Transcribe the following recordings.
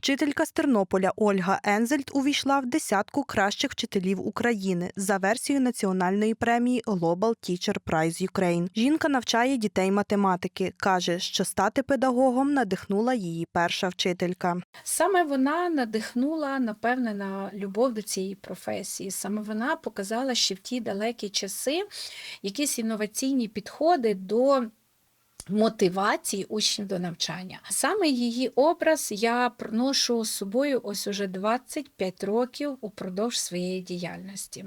Вчителька з Тернополя Ольга Ензельд увійшла в десятку кращих вчителів України за версією національної премії Global Teacher Prize Ukraine. Жінка навчає дітей математики. каже, що стати педагогом надихнула її перша вчителька. Саме вона надихнула, напевне, на любов до цієї професії. Саме вона показала, що в ті далекі часи якісь інноваційні підходи до. Мотивації учнів до навчання. Саме її образ я проношу з собою ось уже 25 років упродовж своєї діяльності.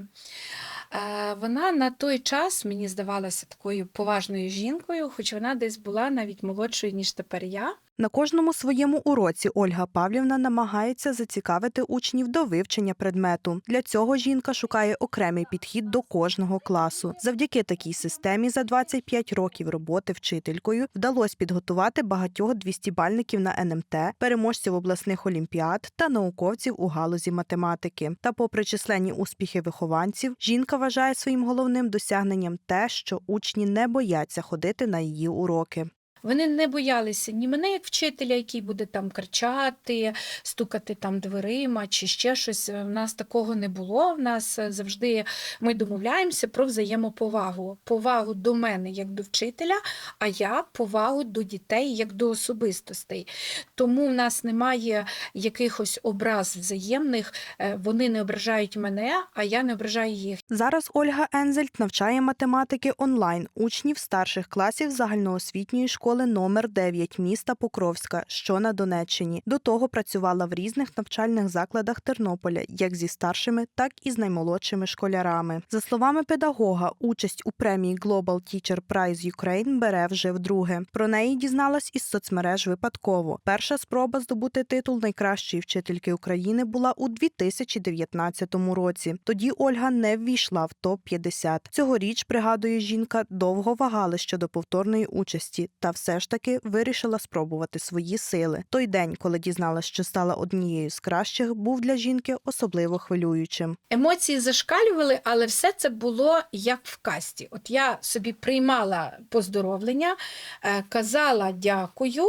Е, Вона на той час мені здавалася такою поважною жінкою, хоч вона десь була навіть молодшою, ніж тепер я. На кожному своєму уроці Ольга Павлівна намагається зацікавити учнів до вивчення предмету. Для цього жінка шукає окремий підхід до кожного класу. Завдяки такій системі за 25 років роботи вчителькою вдалося підготувати багатьох 200-бальників на НМТ, переможців обласних олімпіад та науковців у галузі математики. Та, попри численні успіхи вихованців, жінка вважає своїм головним досягненням те, що учні не бояться ходити на її уроки. Вони не боялися ні мене, як вчителя, який буде там кричати, стукати там дверима чи ще щось. У нас такого не було. В нас завжди ми домовляємося про взаємоповагу. Повагу до мене як до вчителя, а я повагу до дітей як до особистостей. Тому в нас немає якихось образ взаємних. е, Вони не ображають мене, а я не ображаю їх. Зараз Ольга Ензельд навчає математики онлайн учнів старших класів загальноосвітньої школи номер 9 міста Покровська, що на Донеччині. До того працювала в різних навчальних закладах Тернополя, як зі старшими, так і з наймолодшими школярами. За словами педагога, участь у премії Global Teacher Prize Ukraine бере вже вдруге. Про неї дізналась із соцмереж випадково. Перша спроба здобути титул найкращої вчительки України була у 2019 році. Тоді Ольга не ввійшла в топ 50 Цьогоріч, пригадує жінка, довго вагали щодо повторної участі, та все ж таки вирішила спробувати свої сили. Той день, коли дізналась, що стала однією з кращих, був для жінки особливо хвилюючим. Емоції зашкалювали, але все це було як в касті. От я собі приймала поздоровлення, е, казала дякую,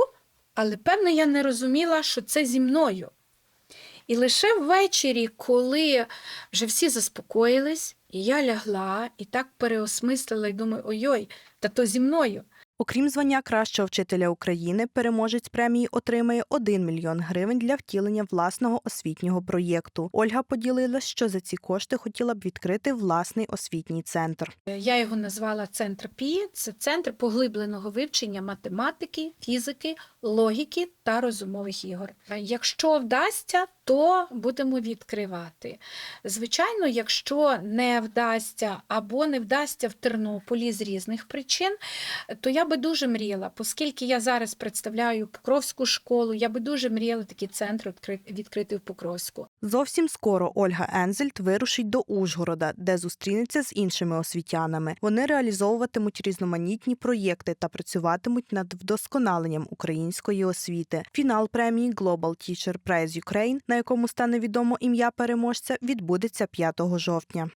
але певно я не розуміла, що це зі мною. І лише ввечері, коли вже всі заспокоїлись, і я лягла і так переосмислила і думаю, ой-ой, та то зі мною. Окрім звання кращого вчителя України, переможець премії отримає 1 мільйон гривень для втілення власного освітнього проєкту. Ольга поділилась, що за ці кошти хотіла б відкрити власний освітній центр. Я його назвала Центр ПІ. Це центр поглибленого вивчення математики, фізики, логіки та розумових ігор. Якщо вдасться, то будемо відкривати. Звичайно, якщо не вдасться або не вдасться в Тернополі з різних причин, то я би дуже мріяла, оскільки я зараз представляю Покровську школу, я би дуже мріяла такий центр відкрити в Покровську. Зовсім скоро Ольга Ензельд вирушить до Ужгорода, де зустрінеться з іншими освітянами. Вони реалізовуватимуть різноманітні проєкти та працюватимуть над вдосконаленням української освіти. Фінал премії Global Teacher Prize Ukraine, якому стане відомо ім'я переможця, відбудеться 5 жовтня.